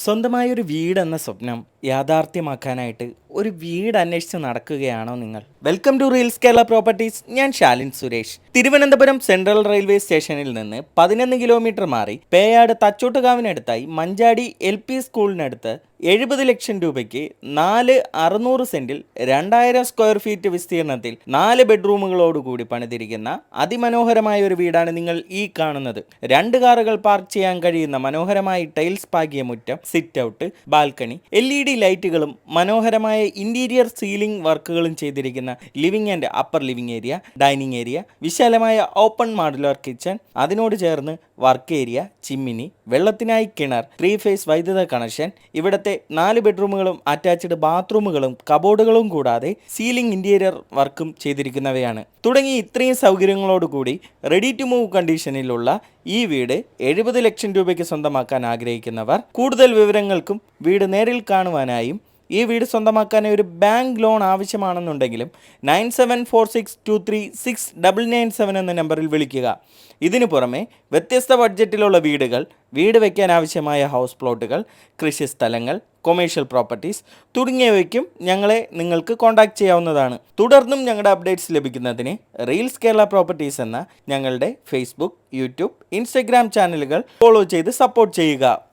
സ്വന്തമായ ഒരു വീടെന്ന സ്വപ്നം യാഥാർത്ഥ്യമാക്കാനായിട്ട് ഒരു വീട് അന്വേഷിച്ച് നടക്കുകയാണോ നിങ്ങൾ? Welcome to reels Kerala properties ഞാൻ ഷാലിൻ സുരേഷ്. തിരുവനന്തപുരം സെൻട്രൽ റെയിൽവേ സ്റ്റേഷനിൽ നിന്ന് പതിനൊന്ന് കിലോമീറ്റർ മാറി പേയാട് തച്ചോട്ടുകാവിനടുത്തായി മഞ്ചാടി എൽ പി സ്കൂളിനടുത്ത് എഴുപത് ലക്ഷം രൂപയ്ക്ക് നാല് അറുന്നൂറ് സെന്റിൽ രണ്ടായിരം സ്ക്വയർ ഫീറ്റ് വിസ്തീർണത്തിൽ നാല് ബെഡ്റൂമുകളോടുകൂടി പണിതിരിക്കുന്ന അതിമനോഹരമായ ഒരു വീടാണ് നിങ്ങൾ ഈ കാണുന്നത്. രണ്ട് കാറുകൾ പാർക്ക് ചെയ്യാൻ കഴിയുന്ന മനോഹരമായി ടൈൽസ് പാകിയ മുറ്റം sit out balcony L E D ലൈറ്റുകളും മനോഹരമായ ഇന്റീരിയർ സീലിംഗ് വർക്കുകളും ചെയ്തിരിക്കുന്ന living and upper living area dining area വിശാലമായ ഓപ്പൺ മോഡുലാർ കിച്ചൺ അതിനോട് ചേർന്ന് വർക്ക് ഏരിയ ചിമ്മിനി വെള്ളത്തിനായി കിണർ ത്രീ ഫേസ് വൈദ്യുത കണക്ഷൻ ഇവിടത്തെ നാല് ബെഡ്റൂമുകളും അറ്റാച്ച്ഡ് ബാത്റൂമുകളും കബോർഡുകളും കൂടാതെ സീലിംഗ് ഇന്റീരിയർ വർക്കും ചെയ്തിരിക്കുന്നവയാണ്. തുടങ്ങി ഇത്രയും സൗകര്യങ്ങളോടുകൂടി റെഡി ടു മൂവ് കണ്ടീഷനിലുള്ള ഈ വീട് എഴുപത് ലക്ഷം രൂപയ്ക്ക് സ്വന്തമാക്കാൻ ആഗ്രഹിക്കുന്നവർ കൂടുതൽ വിവരങ്ങൾക്കും വീട് നേരിൽ കാണുവാനായും ഈ വീട് സ്വന്തമാക്കാനായി ഒരു bank loan ആവശ്യമാണെന്നുണ്ടെങ്കിലും nine seven four six two three six double nine seven എന്ന നമ്പറിൽ വിളിക്കുക. ഇതിനു പുറമെ വ്യത്യസ്ത ബഡ്ജറ്റിലുള്ള വീടുകൾ വീട് വയ്ക്കാൻ ആവശ്യമായ ഹൗസ് പ്ലോട്ടുകൾ കൃഷിസ്ഥലങ്ങൾ കൊമേഴ്ഷ്യൽ പ്രോപ്പർട്ടീസ് തുടങ്ങിയവയ്ക്കും ഞങ്ങളെ നിങ്ങൾക്ക് കോൺടാക്ട് ചെയ്യാവുന്നതാണ്. തുടർന്നും ഞങ്ങളുടെ അപ്ഡേറ്റ്സ് ലഭിക്കുന്നതിന് റീൽസ് കേരള പ്രോപ്പർട്ടീസ് എന്ന ഞങ്ങളുടെ ഫേസ്ബുക്ക് യൂട്യൂബ് ഇൻസ്റ്റഗ്രാം ചാനലുകൾ ഫോളോ ചെയ്ത് സപ്പോർട്ട് ചെയ്യുക.